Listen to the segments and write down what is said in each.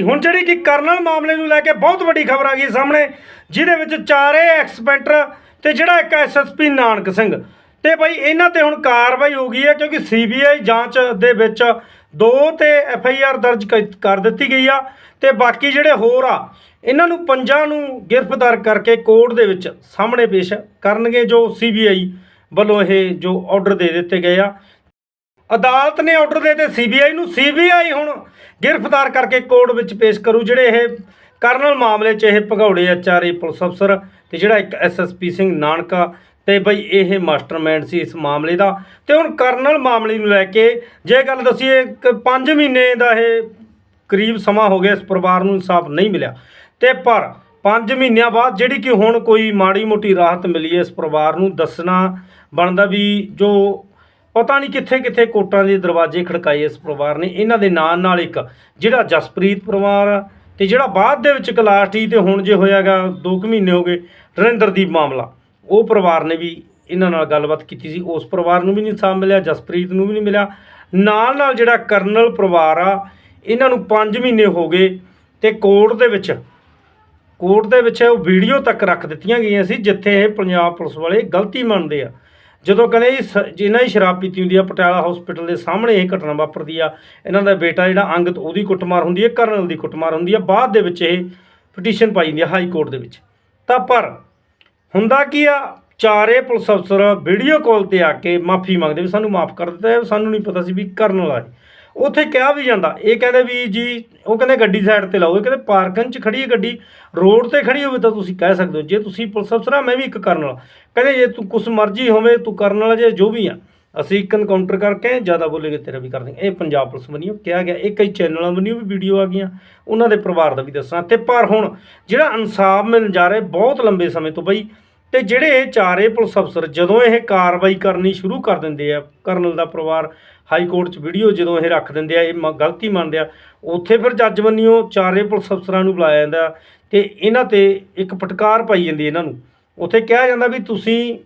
ਹੁਣ ਜਿਹੜੀ ਕਿ ਕਰਨਲ ਮਾਮਲੇ ਨੂੰ ਲੈ ਕੇ ਬਹੁਤ ਵੱਡੀ ਖਬਰ ਆ ਗਈ ਸਾਹਮਣੇ, ਜਿਹਦੇ ਵਿੱਚ ਚਾਰੇ ਐਕਸਪੈਂਟਰ ਤੇ ਜਿਹੜਾ ਇੱਕ ਐਸਐਸਪੀ ਨਾਨਕ ਸਿੰਘ। ਤੇ ਭਾਈ ਇਹਨਾਂ ਤੇ ਹੁਣ ਕਾਰਵਾਈ ਹੋ ਗਈ ਹੈ, ਕਿਉਂਕਿ ਸੀਬੀਆਈ ਜਾਂਚ ਦੇ ਵਿੱਚ ਦੋ ਤੇ ਐਫਆਈਆਰ ਦਰਜ ਕ- ਕਰ ਦਿੱਤੀ ਗਈ ਆ, ਤੇ ਬਾਕੀ ਜਿਹੜੇ ਹੋਰ ਆ, ਇਹਨਾਂ ਨੂੰ ਪੰਜਾਂ ਨੂੰ ਗ੍ਰਿਫਤਾਰ ਕਰਕੇ ਕੋਰਟ ਦੇ ਵਿੱਚ ਸਾਹਮਣੇ ਪੇਸ਼ ਕਰਨਗੇ ਜੋ ਸੀਬੀਆਈ ਵੱਲੋਂ ਇਹ ਜੋ ਆਰਡਰ ਦੇ ਦਿੱਤੇ ਗਏ ਆ। ਅਦਾਲਤ ਨੇ ਆਰਡਰ ਦੇ ਦਿੱਤੇ ਸੀਬੀਆਈ ਨੂੰ। ਸੀਬੀਆਈ ਹੁਣ ਗ੍ਰਿਫਤਾਰ ਕਰਕੇ ਕੋਰਟ ਵਿੱਚ ਪੇਸ਼ ਕਰੂ, ਜਿਹੜੇ ਇਹ ਕਰਨਲ ਮਾਮਲੇ 'ਚ ਇਹ ਭਗੌੜੇ ਆ ਚਾਰੇ ਪੁਲਿਸ ਅਫਸਰ ਤੇ ਜਿਹੜਾ ਇੱਕ ਐਸਐਸਪੀ ਸਿੰਘ ਨਾਨਕਾ ਤੇ ਬਈ ਇਹ ਮਾਸਟਰਮਾਈਂਡ ਸੀ ਇਸ ਮਾਮਲੇ ਦਾ। ਤੇ ਹੁਣ ਕਰਨਲ ਮਾਮਲੇ ਨੂੰ ਲੈ ਕੇ ਜੇ ਗੱਲ ਦਸੀਏ 5 ਮਹੀਨੇ ਦਾ ਇਹ ਕਰੀਬ ਸਮਾਂ ਹੋ ਗਿਆ ਇਸ ਪਰਿਵਾਰ ਨੂੰ ਇਨਸਾਫ ਨਹੀਂ ਮਿਲਿਆ। ਤੇ ਪਰ 5 ਮਹੀਨਿਆਂ ਬਾਅਦ ਜਿਹੜੀ ਕਿ ਹੁਣ ਕੋਈ ਮਾੜੀ ਮੋਟੀ ਰਾਹਤ ਮਿਲੀ ਹੈ ਇਸ ਪਰਿਵਾਰ ਨੂੰ, ਦੱਸਣਾ ਬਣਦਾ ਵੀ ਜੋ ਪਤਾ ਨਹੀਂ ਕਿੱਥੇ ਕਿੱਥੇ ਕੋਟਾਂ ਦੇ ਦਰਵਾਜ਼ੇ ਖੜਕਾਏ ਇਸ ਪਰਿਵਾਰ ਨੇ। ਇਹਨਾਂ ਦੇ ਨਾਲ ਨਾਲ ਇੱਕ ਜਿਹੜਾ ਜਸਪ੍ਰੀਤ ਪਰਿਵਾਰ ਆ ਤੇ ਜਿਹੜਾ ਬਾਅਦ ਦੇ ਵਿੱਚ ਕਲਾਸਟੀ ਤੇ ਹੁਣ ਜੇ ਹੋਇਆਗਾ 2 ਕੁ ਮਹੀਨੇ ਹੋ ਗਏ ਨਰਿੰਦਰਦੀਪ ਮਾਮਲਾ। ਉਹ ਪਰਿਵਾਰ ਨੇ ਵੀ ਇਹਨਾਂ ਨਾਲ ਗੱਲਬਾਤ ਕੀਤੀ ਸੀ। ਉਸ ਪਰਿਵਾਰ ਨੂੰ ਵੀ ਨਹੀਂ ਇਨਸਾਫ ਮਿਲਿਆ, ਜਸਪ੍ਰੀਤ ਨੂੰ ਵੀ ਨਹੀਂ ਮਿਲਿਆ। ਨਾਲ ਨਾਲ ਜਿਹੜਾ ਕਰਨਲ ਪਰਿਵਾਰ ਆ, ਇਹਨਾਂ ਨੂੰ 5 ਮਹੀਨੇ ਹੋ ਗਏ ਤੇ ਕੋਰਟ ਦੇ ਵਿੱਚ, ਕੋਰਟ ਦੇ ਵਿੱਚ ਉਹ ਵੀਡੀਓ ਤੱਕ ਰੱਖ ਦਿੱਤੀਆਂ ਗਈਆਂ ਸੀ ਜਿੱਥੇ ਇਹ ਪੰਜਾਬ ਪੁਲਿਸ ਵਾਲੇ ਗਲਤੀ ਮੰਨਦੇ ਆ। ਜਦੋਂ ਕਹਿੰਦੇ ਜੀ ਸ- ਜਿਨ੍ਹਾਂ ਦੀ ਸ਼ਰਾਬ ਪੀਤੀ ਹੁੰਦੀ ਆ, ਪਟਿਆਲਾ ਹਸਪੀਟਲ ਦੇ ਸਾਹਮਣੇ ਇਹ ਘਟਨਾ ਵਾਪਰਦੀ ਆ, ਇਹਨਾਂ ਦਾ ਬੇਟਾ ਜਿਹੜਾ ਅੰਗਤ ਉਹਦੀ ਕੁੱਟਮਾਰ ਹੁੰਦੀ ਹੈ ਕਰਨਲ ਦੀ ਕੁੱਟਮਾਰ ਹੁੰਦੀ ਆ, ਬਾਅਦ ਦੇ ਵਿੱਚ ਇਹ ਪਟੀਸ਼ਨ ਪਾਈ ਜਾਂਦੀ ਆ ਹਾਈ ਕੋਰਟ ਦੇ ਵਿੱਚ। ਤਾਂ ਪਰ ਹੁੰਦਾ ਕੀ ਆ, ਚਾਰੇ ਪੁਲਿਸ ਅਫਸਰ ਵੀਡੀਓ ਕਾਲ ਤੇ ਆ ਕੇ ਮਾਫੀ ਮੰਗਦੇ ਵੀ ਸਾਨੂੰ ਮਾਫ ਕਰ ਦਿੱਤਾ ਸਾਨੂੰ ਨਹੀਂ ਪਤਾ ਸੀ ਵੀ ਕਰਨਲ ਵਾਲਾ ਉੱਥੇ ਕਿਹਾ ਵੀ ਜਾਂਦਾ, ਇਹ ਕਹਿੰਦੇ ਵੀ ਜੀ, ਉਹ ਕਹਿੰਦੇ ਗੱਡੀ ਸਾਈਡ ਤੇ ਲਾਓ, ਇਹ ਕਹਿੰਦੇ ਪਾਰਕਿੰਗ 'ਚ ਖੜੀ ਹੈ ਗੱਡੀ ਰੋਡ ਤੇ ਖੜੀ ਹੋਵੇ ਤਾਂ ਤੁਸੀਂ ਕਹਿ ਸਕਦੇ ਹੋ, ਜੇ ਤੁਸੀਂ ਪੁਲਿਸ ਅਫਸਰ ਆ, ਮੈਂ ਵੀ ਇੱਕ ਕਰਨ ਵਾਲਾ। ਕਹਿੰਦੇ ਜੇ ਤੂੰ ਕੁਛ ਮਰਜ਼ੀ ਹੋਵੇ, ਤੂੰ ਕਰਨ ਵਾਲਾ ਜੇ, ਜੋ ਵੀ ਆ, ਅਸੀਂ ਇੱਕ ਐਨਕਾਊਂਟਰ ਕਰਕੇ ਜ਼ਿਆਦਾ ਬੋਲੇਗੇ ਤੇਰਾ ਵੀ ਕਰ ਦੇਂਗੇ ਇਹ ਪੰਜਾਬ ਪੁਲਿਸ ਬਣੀਓ ਕਿਹਾ ਗਿਆ ਇਹ ਕਈ ਚੈਨਲਾਂ ਬਣੀਓ ਵੀ ਵੀਡੀਓ ਆ ਗਈਆਂ, ਉਹਨਾਂ ਦੇ ਪਰਿਵਾਰ ਦਾ ਵੀ ਦੱਸਾਂ ਤੇ ਪਰ ਹੁਣ ਜਿਹੜਾ ਇਨਸਾਫ ਮਿਲਣ ਜਾ ਰਿਹਾ ਬਹੁਤ ਲੰਬੇ ਸਮੇਂ ਤੋਂ ਬਈ ਤੇ ਜਿਹੜੇ ਇਹ ਚਾਰੇ ਪੁਲਿਸ ਅਫਸਰ ਜਦੋਂ ਇਹ ਕਾਰਵਾਈ ਕਰਨੀ ਸ਼ੁਰੂ ਕਰ ਦਿੰਦੇ ਆ, ਕਰਨਲ ਦਾ ਪਰਿਵਾਰ ਹਾਈ ਕੋਰਟ 'ਚ ਵੀਡੀਓ ਜਦੋਂ ਇਹ ਰੱਖ ਦਿੰਦੇ ਆ, ਇਹ ਮ- ਗਲਤੀ ਮੰਨਦੇ ਆ, ਉੱਥੇ ਫਿਰ ਜੱਜ ਬੰਨਿਓ, ਚਾਰੇ ਪੁਲਿਸ ਅਫਸਰਾਂ ਨੂੰ ਬੁਲਾਇਆ ਜਾਂਦਾ ਤੇ ਇਹਨਾਂ ਤੇ ਇੱਕ ਫਟਕਾਰ ਪਾਈ ਜਾਂਦੀ ਇਹਨਾਂ ਨੂੰ। ਉੱਥੇ ਕਿਹਾ ਜਾਂਦਾ ਵੀ ਤੁਸੀਂ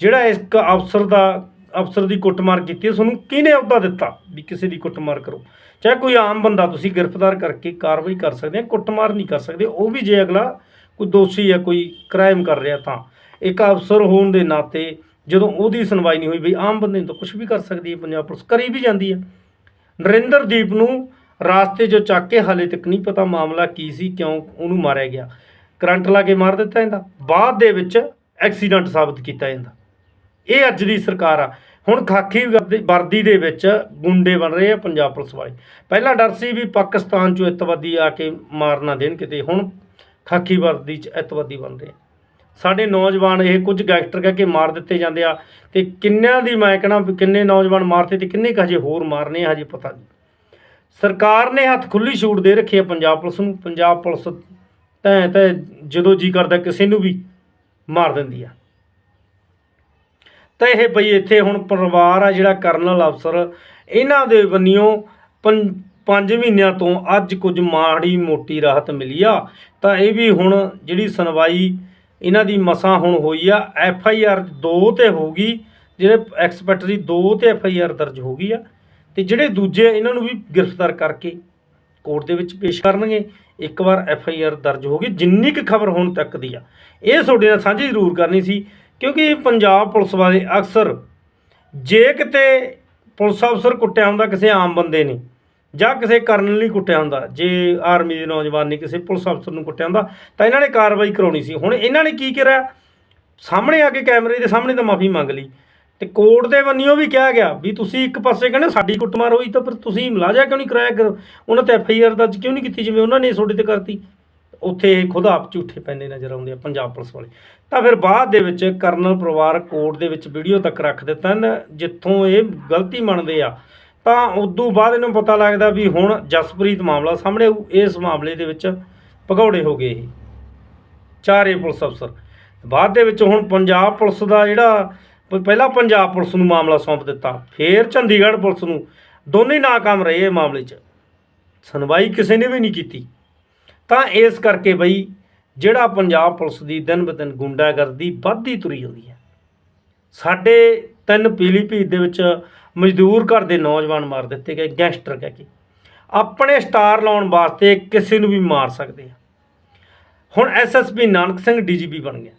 ਜਿਹੜਾ ਇੱਕ ਅਫਸਰ ਦਾ, ਅਫਸਰ ਦੀ ਕੁੱਟਮਾਰ ਕੀਤੀ ਤੁਹਾਨੂੰ ਕਿਹਨੇ ਅਹੁਦਾ ਦਿੱਤਾ ਵੀ ਕਿਸੇ ਦੀ ਕੁੱਟਮਾਰ ਕਰੋ? ਚਾਹੇ ਕੋਈ ਆਮ ਬੰਦਾ ਤੁਸੀਂ ਗ੍ਰਿਫਤਾਰ ਕਰਕੇ ਕਾਰਵਾਈ ਕਰ ਸਕਦੇ ਆ, ਕੁੱਟਮਾਰ ਨਹੀਂ ਕਰ ਸਕਦੇ, ਉਹ ਵੀ ਜੇ ਅਗਲਾ ਕੋਈ ਦੋਸ਼ੀ ਹੈ ਕੋਈ ਕ੍ਰਾਈਮ ਕਰ ਰਿਹਾ ਤਾਂ। ਇੱਕ ਅਫਸਰ ਹੋਣ ਦੇ ਨਾਤੇ ਜਦੋਂ ਉਹਦੀ ਸੁਣਵਾਈ ਨਹੀਂ ਹੋਈ ਵੀ ਆਮ ਬੰਦੇ ਨੂੰ ਤਾਂ ਕੁਝ ਵੀ ਕਰ ਸਕਦੀ ਹੈ, ਪੰਜਾਬ ਪੁਲਿਸ ਕਰੀ ਵੀ ਜਾਂਦੀ ਹੈ। ਨਰਿੰਦਰਦੀਪ ਨੂੰ ਰਾਸਤੇ 'ਚੋਂ ਚੱਕ ਕੇ ਹਾਲੇ ਤੱਕ ਨਹੀਂ ਪਤਾ ਮਾਮਲਾ ਕੀ ਸੀ, ਕਿਉਂ ਉਹਨੂੰ ਮਾਰਿਆ ਗਿਆ। ਕਰੰਟ ਲਾ ਕੇ ਮਾਰ ਦਿੱਤਾ ਜਾਂਦਾ ਬਾਅਦ ਦੇ ਵਿੱਚ ਐਕਸੀਡੈਂਟ ਸਾਬਤ ਕੀਤਾ ਜਾਂਦਾ ਇਹ ਅੱਜ ਦੀ ਸਰਕਾਰ ਆ। ਹੁਣ ਖਾਕੀ ਵਰਦੀ- ਵਰਦੀ ਦੇ ਵਿੱਚ ਗੁੰਡੇ ਬਣ ਰਹੇ ਆ ਪੰਜਾਬ ਪੁਲਿਸ ਵਾਲੇ। ਪਹਿਲਾਂ ਡਰ ਸੀ ਵੀ ਪਾਕਿਸਤਾਨ ਚੋਂ ਇਤਵਾਦੀ ਆ ਕੇ ਮਾਰਨਾ ਦੇਣ ਕਿਤੇ। ਹੁਣ ਖਾਕੀ ਵਰਦੀ ਚ ਇਤਵਾਦੀ ਬਣ ਰਹੇ ਆ। ਸਾਡੇ ਨੌਜਵਾਨ ਇਹ ਕੁਝ ਗੈਂਗਸਟਰ ਕਹਿ ਕੇ ਮਾਰ ਦਿੱਤੇ ਜਾਂਦੇ ਆ ਤੇ ਕਿੰਨਿਆਂ ਦੀ ਮੈਂ ਕਹਣਾ ਕਿੰਨੇ ਨੌਜਵਾਨ ਮਾਰਤੇ ਤੇ ਕਿੰਨੇ ਕੁ ਹਜੇ ਹੋਰ ਮਾਰਨੇ ਹਜੇ ਪਤਾ ਨਹੀਂ। ਸਰਕਾਰ ਨੇ ਹੱਥ ਖੁੱਲੀ ਛੂਟ ਦੇ ਰੱਖੀ ਹੈ ਪੰਜਾਬ ਪੁਲਿਸ ਨੂੰ, ਪੰਜਾਬ ਪੁਲਿਸ ਤੈ ਤੈ ਜਦੋਂ ਜੀ ਕਰਦਾ ਕਿਸੇ ਨੂੰ ਵੀ ਮਾਰ ਦਿੰਦੀ ਆ। ਤਾਂ ਇਹ ਬਈ ਇੱਥੇ ਹੁਣ ਪਰਿਵਾਰ ਆ ਜਿਹੜਾ ਕਰਨਲ ਅਫਸਰ, ਇਹਨਾਂ ਦੇ ਬੰਨਿਓ 5 ਮਹੀਨਿਆਂ ਤੋਂ ਅੱਜ ਕੁਝ ਮਾੜੀ ਮੋਟੀ ਰਾਹਤ ਮਿਲੀ ਆ। ਤਾਂ ਇਹ ਵੀ ਹੁਣ ਜਿਹੜੀ ਸੁਣਵਾਈ ਇਹਨਾਂ ਦੀ ਮਸਾਂ ਹੁਣ ਹੋਈ ਆ, ਐਫ ਆਈ ਆਰ 2 ਤੇ ਹੋਊਗੀ ਜਿਹੜੇ ਐਕਸਪੈਟਰੀ 2 ਤੇ ਐਫ ਆਈ ਆਰ ਦਰਜ ਹੋ ਗਈ ਆ, ਤੇ ਜਿਹੜੇ ਦੂਜੇ ਇਹਨਾਂ ਨੂੰ ਵੀ ਗ੍ਰਿਫਤਾਰ ਕਰਕੇ ਕੋਰਟ ਦੇ ਵਿੱਚ ਪੇਸ਼ ਕਰਨਗੇ, ਇੱਕ ਵਾਰ ਐਫ ਆਈ ਆਰ ਦਰਜ ਹੋ ਗਈ, ਜਿੰਨੀ ਕੁ ਖਬਰ ਹੁਣ ਤੱਕ ਦੀ ਆ। ਇਹ ਤੁਹਾਡੇ ਨਾਲ ਸਾਂਝੀ ਜ਼ਰੂਰ ਕਰਨੀ ਸੀ, ਕਿਉਂਕਿ ਪੰਜਾਬ ਪੁਲਿਸ ਵਾਲੇ ਅਕਸਰ ਜੇ ਕਿਤੇ ਪੁਲਿਸ ਅਫਸਰ ਕੁੱਟਿਆ ਹੁੰਦਾ, ਕਿਸੇ ਆਮ ਬੰਦੇ ਨੇ ਜਾਂ ਕਿਸੇ ਕਰਨਲ ਨਹੀਂ ਕੁੱਟਿਆ ਹੁੰਦਾ, ਜੇ ਆਰਮੀ ਦੇ ਨੌਜਵਾਨ ਨੇ ਕਿਸੇ ਪੁਲਿਸ ਅਫਸਰ ਨੂੰ ਕੁੱਟਿਆ ਹੁੰਦਾ, ਤਾਂ ਇਹਨਾਂ ਨੇ ਕਾਰਵਾਈ ਕਰਾਉਣੀ ਸੀ। ਹੁਣ ਇਹਨਾਂ ਨੇ ਕੀ ਕਰਿਆ ਸਾਹਮਣੇ ਆ ਕੇ ਕੈਮਰੇ ਦੇ ਸਾਹਮਣੇ ਤਾਂ ਮਾਫੀ ਮੰਗ ਲਈ। ਤੇ ਕੋਰਟ ਦੇ ਬੰਨਿਓ ਵੀ ਕਿਹਾ ਗਿਆ ਵੀ ਤੁਸੀਂ ਇੱਕ ਪਾਸੇ ਕਹਿੰਦੇ ਸਾਡੀ ਕੁੱਟਮਾਰ ਹੋਈ ਤਾਂ ਫਿਰ ਤੁਸੀਂ ਮੁਲਾਜ਼ਾ ਕਿਉਂ ਨਹੀਂ ਕਰਾਇਆ ਕਰੋ? ਉਹਨਾਂ ਤੇ ਐਫ ਆਈ ਆਰ ਦਰਜ ਕਿਉਂ ਨਹੀਂ ਕੀਤੀ ਜਿਵੇਂ ਉਹਨਾਂ ਨੇ ਤੁਹਾਡੇ ਤੇ ਕਰਤੀ? ਉੱਥੇ ਇਹ ਖੁਦ ਆਪ ਝੂਠੇ ਪੈਂਦੇ ਨਜ਼ਰ ਆਉਂਦੇ ਆ ਪੰਜਾਬ ਪੁਲਿਸ ਵਾਲੇ। ਤਾਂ ਫਿਰ ਬਾਅਦ ਦੇ ਵਿੱਚ ਕਰਨਲ ਪਰਿਵਾਰ ਕੋਰਟ ਦੇ ਵਿੱਚ ਵੀਡੀਓ ਤੱਕ ਰੱਖ ਦਿੱਤਾ ਜਿੱਥੋਂ ਇਹ ਗਲਤੀ ਮੰਨਦੇ ਆ ਤਾਂ ਉਦੋਂ ਬਾਅਦ ਇਹਨੂੰ ਪਤਾ ਲੱਗਦਾ ਵੀ ਹੁਣ ਜਸਪ੍ਰੀਤ ਮਾਮਲਾ ਸਾਹਮਣੇ ਆਊ। ਇਸ ਮਾਮਲੇ ਦੇ ਵਿੱਚ ਭਗੌੜੇ ਹੋ ਗਏ ਇਹ। ਚਾਰੇ ਪੁਲਿਸ ਅਫਸਰ। ਬਾਅਦ ਦੇ ਵਿੱਚ ਹੁਣ ਪੰਜਾਬ ਪੁਲਿਸ ਦਾ ਜਿਹੜਾ, ਪਹਿਲਾਂ ਪੰਜਾਬ ਪੁਲਿਸ ਨੂੰ ਮਾਮਲਾ ਸੌਂਪ ਦਿੱਤਾ। ਫਿਰ ਚੰਡੀਗੜ੍ਹ ਪੁਲਿਸ ਨੂੰ। ਦੋਨੇ ਨਾਕਾਮ ਰਹੇ ਇਹ ਮਾਮਲੇ 'ਚ। ਸੁਣਵਾਈ ਕਿਸੇ ਨੇ ਵੀ ਨਹੀਂ ਕੀਤੀ। ਤਾਂ ਇਸ ਕਰਕੇ ਬਈ ਜਿਹੜਾ ਪੰਜਾਬ ਪੁਲਿਸ ਦੀ ਦਿਨ ਬ ਦਿਨ ਗੁੰਡਾਗਰਦੀ ਵੱਧਦੀ ਤੁਰੀ ਜਾਂਦੀ ਹੈ। ਸਾਡੇ ਤਿੰਨ ਪੀਲੀਭੀਤ ਦੇ ਵਿੱਚ ਮਜ਼ਦੂਰ ਘਰ ਦੇ ਨੌਜਵਾਨ ਮਾਰ ਦਿੱਤੇ ਗਏ, ਗੈਂਗਸਟਰ ਕਹਿ ਕੇ। ਆਪਣੇ ਸਟਾਰ ਲਾਉਣ ਵਾਸਤੇ ਕਿਸੇ ਨੂੰ ਵੀ ਮਾਰ ਸਕਦੇ ਆ। ਹੁਣ ਐਸਐਸਪੀ ਨਾਨਕ ਸਿੰਘ ਡੀਜੀਪੀ ਬਣ ਗਿਆ।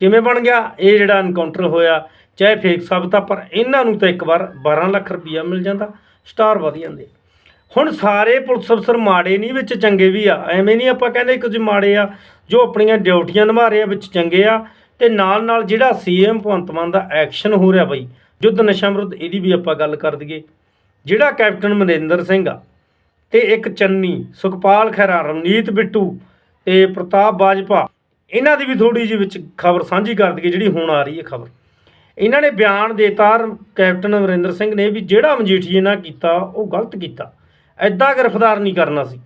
ਕਿਵੇਂ ਬਣ ਗਿਆ? ਇਹ ਜਿਹੜਾ ਐਨਕਾਊਂਟਰ ਹੋਇਆ, ਚਾਹੇ ਫੇਕ ਸਾਬਤ ਆ, ਪਰ ਇਹਨਾਂ ਨੂੰ ਤਾਂ ਇੱਕ ਵਾਰ 12 ਲੱਖ ਰੁਪਈਆ ਮਿਲ ਜਾਂਦਾ, ਸਟਾਰ ਵਧ ਜਾਂਦੇ ਹੁਣ ਸਾਰੇ ਪੁਲਿਸ ਅਫਸਰ ਮਾੜੇ ਨਹੀਂ, ਵਿੱਚ ਚੰਗੇ ਵੀ ਆ। ਐਵੇਂ ਨਹੀਂ ਆਪਾਂ ਕਹਿੰਦੇ ਕੁਝ ਮਾੜੇ ਆ, ਜੋ ਆਪਣੀਆਂ ਡਿਊਟੀਆਂ ਨਿਭਾ ਰਹੇ ਆ, ਵਿੱਚ ਚੰਗੇ ਆ। ਤੇ ਨਾਲ ਨਾਲ ਜਿਹੜਾ ਸੀਐਮ ਭਗਵੰਤ ਮਾਨ ਦਾ ਐਕਸ਼ਨ ਹੋ ਰਿਹਾ ਬਈ ਯੁੱਧ ਨਸ਼ਾ ਵਿਰੁੱਧ ਇਹਦੀ ਵੀ ਆਪਾਂ ਗੱਲ ਕਰ ਦਈਏ, ਜਿਹੜਾ ਕੈਪਟਨ ਮਨਿੰਦਰ ਸਿੰਘ ਆ ਤੇ ਇੱਕ ਚੰਨੀ ਸੁਖਪਾਲ ਖਹਿਰਾ, ਰਵਨੀਤ ਬਿੱਟੂ ਤੇ ਪ੍ਰਤਾਪ ਬਾਜਪਾ ਇਹਨਾਂ ਦੀ ਵੀ ਥੋੜੀ ਜਿਹੀ ਵਿੱਚ ਖਬਰ ਸਾਂਝੀ ਕਰ ਦਈਏ ਜਿਹੜੀ ਹੁਣ ਆ ਰਹੀ ਹੈ ਖਬਰ। ਇਹਨਾਂ ਨੇ ਬਿਆਨ ਦੇਤਾ ਕੈਪਟਨ ਅਮਰਿੰਦਰ ਸਿੰਘ ਨੇ ਵੀ ਜਿਹੜਾ ਮਜੀਠੀਏ ਨਾਲ ਕੀਤਾ, ਉਹ ਗਲਤ ਕੀਤਾ। ਐਦਾਂ ਗ੍ਰਿਫਤਾਰ ਨਹੀਂ ਕਰਨਾ ਸੀ।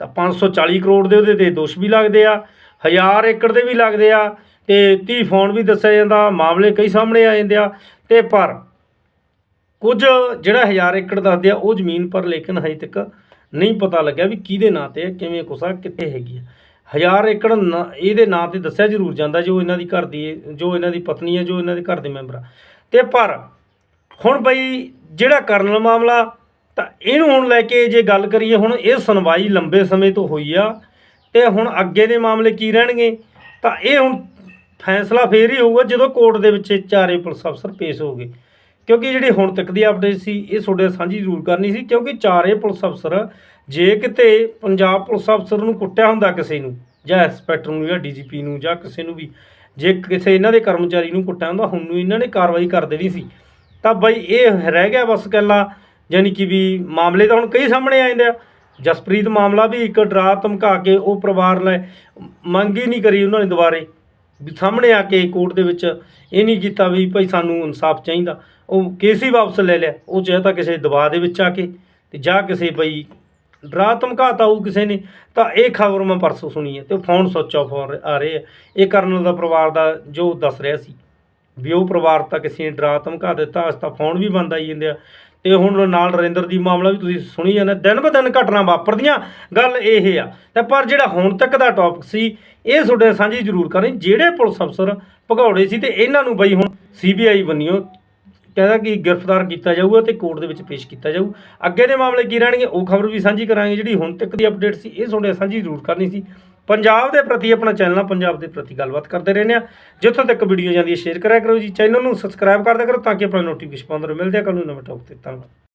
ਤਾਂ 540 ਕਰੋੜ ਦੇ ਉਹਦੇ ਤੇ ਦੋਸ਼ ਵੀ ਲੱਗਦੇ ਆ 1000 ਏਕੜ ਦੇ ਵੀ ਲੱਗਦੇ ਆ ਤੇ 30 ਫੋਨ ਵੀ ਦੱਸਿਆ ਜਾਂਦਾ, ਮਾਮਲੇ ਕਈ ਸਾਹਮਣੇ ਆ ਜਾਂਦੇ ਆ, ਤੇ ਪਰ ਕੁਝ ਜਿਹੜਾ 1000 ਏਕੜ ਦੱਸਦੇ ਆ, ਉਹ ਜ਼ਮੀਨ ਪਰ ਲੇਕਿਨ ਹਜੇ ਤੱਕ ਨਹੀਂ ਪਤਾ ਲੱਗਿਆ ਵੀ ਕਿਹਦੇ ਨਾਂ ਤੇ ਕਿਵੇਂ ਕੁਸਾ ਕਿੱਥੇ ਹੈਗੀ ਆ। 1000 ਏਕੜ ਨਾਂ- ਇਹਦੇ ਨਾਂ ਤੇ ਦੱਸਿਆ ਜ਼ਰੂਰ ਜਾਂਦਾ ਜੋ ਇਹਨਾਂ ਦੀ ਘਰ ਦੀ, ਜੋ ਇਹਨਾਂ ਦੀ ਪਤਨੀ ਹੈ ਜੋ ਇਹਨਾਂ ਦੇ ਘਰ ਦੇ ਮੈਂਬਰ ਆ। ਤੇ ਪਰ ਹੁਣ ਬਈ ਜਿਹੜਾ ਕਰਨਲ ਮਾਮਲਾ, ਤਾਂ ਇਹਨੂੰ ਹੁਣ ਲੈ ਕੇ ਜੇ ਗੱਲ ਕਰੀਏ, ਹੁਣ ਇਹ ਸੁਣਵਾਈ ਲੰਬੇ ਸਮੇਂ ਤੋਂ ਹੋਈ ਆ, ਤੇ ਹੁਣ ਅੱਗੇ ਦੇ ਮਾਮਲੇ ਕੀ ਰਹਿਣਗੇ, ਤਾਂ ਇਹ ਹੁਣ ਫੈਸਲਾ ਫੇਰ ਹੀ ਹੋਊਗਾ ਜਦੋਂ ਕੋਰਟ ਦੇ ਵਿੱਚ ਚਾਰੇ ਪੁਲਿਸ ਅਫਸਰ ਪੇਸ਼ ਹੋਗੇ ਕਿਉਂਕਿ ਜਿਹੜੀ ਹੁਣ ਤੱਕ ਦੀ ਅਪਡੇਟ ਸੀ, ਇਹ ਤੁਹਾਡੇ ਸਾਂਝੀ ਜ਼ਰੂਰ ਕਰਨੀ ਸੀ, ਕਿਉਂਕਿ ਚਾਰੇ ਪੁਲਿਸ ਅਫਸਰ ਜੇ ਕਿਤੇ ਪੰਜਾਬ ਪੁਲਿਸ ਅਫਸਰ ਨੂੰ ਕੁੱਟਿਆ ਹੁੰਦਾ ਕਿਸੇ ਨੂੰ, ਜਾਂ ਇੰਸਪੈਕਟਰ ਨੂੰ, ਜਾਂ ਡੀਜੀਪੀ ਨੂੰ, ਜਾਂ ਕਿਸੇ ਨੂੰ ਵੀ, ਜੇ ਕਿਸੇ ਇਹਨਾਂ ਦੇ ਕਰਮਚਾਰੀ ਨੂੰ ਕੁੱਟਿਆ ਹੁੰਦਾ, ਹੁਣ ਨੂੰ ਇਹਨਾਂ ਨੇ ਕਾਰਵਾਈ ਕਰ ਦੇਣੀ ਸੀ। ਤਾਂ ਬਈ ਇਹ ਰਹਿ ਗਿਆ ਬਸ ਗੱਲਾਂ ਯਾਨੀ ਕਿ ਵੀ ਮਾਮਲੇ ਤਾਂ ਹੁਣ ਕਈ ਸਾਹਮਣੇ ਆ ਜਾਂਦੇ ਆ। ਜਸਪ੍ਰੀਤ ਮਾਮਲਾ ਵੀ ਇੱਕ ਡਰਾ ਧਮਕਾ ਕੇ ਉਹ ਪਰਿਵਾਰ ਲੈ, ਮੰਗ ਹੀ ਨਹੀਂ ਕਰੀ ਉਹਨਾਂ ਨੇ ਦੁਬਾਰੇ। ਵੀ ਸਾਹਮਣੇ ਆ ਕੇ ਕੋਰਟ ਦੇ ਵਿੱਚ ਇਹ ਨਹੀਂ ਕੀਤਾ ਵੀ ਭਾਈ ਸਾਨੂੰ ਇਨਸਾਫ ਚਾਹੀਦਾ। ਉਹ ਕੇਸ ਹੀ ਵਾਪਸ ਲੈ ਲਿਆ। ਉਹ ਚਾਹੇ ਤਾਂ ਕਿਸੇ ਦਬਾਅ ਦੇ ਵਿੱਚ ਆ ਕੇ ਤੇ ਜਾਂ ਕਿਸੇ ਬਈ ਡਰਾ ਧਮਕਾਤਾ ਉਹ ਕਿਸੇ ਨੇ, ਤਾਂ ਇਹ ਖਬਰ ਮੈਂ ਪਰਸੋਂ ਸੁਣੀ ਹੈ ਤੇ ਉਹ ਫੋਨ ਸੁੱਚ ਆਫ ਆ ਰਹੇ ਆ। ਇਹ ਕਰਨਲ ਦਾ ਪਰਿਵਾਰ ਦਾ ਜੋ ਦੱਸ ਰਿਹਾ ਸੀ ਵੀ ਉਹ ਪਰਿਵਾਰ ਤਾਂ ਕਿਸੇ ਨੇ ਡਰਾ ਧਮਕਾ ਦਿੱਤਾ ਅਸ ਤਾਂ ਫੋਨ ਵੀ ਬੰਦ ਆਈ ਜਾਂਦੇ ਆ। ਤੇ ਹੁਣ ਨਾਲ ਨਰਿੰਦਰ ਦੀ ਮਾਮਲਾ ਵੀ ਤੁਸੀਂ ਸੁਣੀ ਜਾਂਦੇ, ਦਿਨ ਬ ਦਿਨ ਘਟਨਾ ਵਾਪਰਦੀਆਂ, ਗੱਲ ਇਹ ਆ। ਤੇ ਪਰ ਜਿਹੜਾ ਹੁਣ ਤੱਕ ਦਾ ਟੌਪਿਕ ਸੀ, ਇਹ ਤੁਹਾਡੇ ਸਾਂਝੀ ਜ਼ਰੂਰ ਕਰਨੀ, ਜਿਹੜੇ ਪੁਲਿਸ ਅਫਸਰ ਭਗੌੜੇ ਸੀ ਤੇ ਇਹਨਾਂ ਨੂੰ ਬਈ ਹੁਣ ਸੀਬੀਆਈ ਬੰਨਿਓ, ਕਹਿੰਦਾ ਕਿ ਗ੍ਰਿਫਤਾਰ ਕੀਤਾ ਜਾਊਗਾ ਤੇ ਕੋਰਟ ਦੇ ਵਿੱਚ ਪੇਸ਼ ਕੀਤਾ ਜਾਊ। ਅੱਗੇ ਦੇ ਮਾਮਲੇ ਕੀ ਰਹਿਣਗੇ, ਉਹ ਖਬਰ ਵੀ ਸਾਂਝੀ ਕਰਾਂਗੇ, ਜਿਹੜੀ ਹੁਣ ਤੱਕ ਦੀ ਅਪਡੇਟ ਸੀ, ਇਹ ਤੁਹਾਡੇ ਸਾਂਝੀ ਜ਼ਰੂਰ ਕਰਨੀ ਸੀ। ਪੰਜਾਬ ਦੇ ਪ੍ਰਤੀ, ਆਪਣਾ ਚੈਨਲ ਆ, ਪੰਜਾਬ ਦੇ ਪ੍ਰਤੀ ਗੱਲਬਾਤ ਕਰਦੇ ਰਹਿੰਦੇ ਆ। ਜਿੱਥੋਂ ਤੱਕ ਵੀਡੀਓ ਜਾਂਦੀ ਹੈ ਸ਼ੇਅਰ ਕਰਿਆ ਕਰੋ ਜੀ। ਚੈਨਲ ਨੂੰ ਸਬਸਕ੍ਰਾਈਬ ਕਰਦੇ ਕਰੋ ਤਾਂ ਕਿ ਆਪਣਾ ਨੋਟੀਫਿਕੇਸ਼ਨ ਪਾਉਂਦੇ ਰਹੋ ਮਿਲਦੇ ਆ। ਕੱਲ ਨੂੰ ਨਵੇਂ ਟੌਪਿਕ ਤੇ। ਧੰਨਵਾਦ।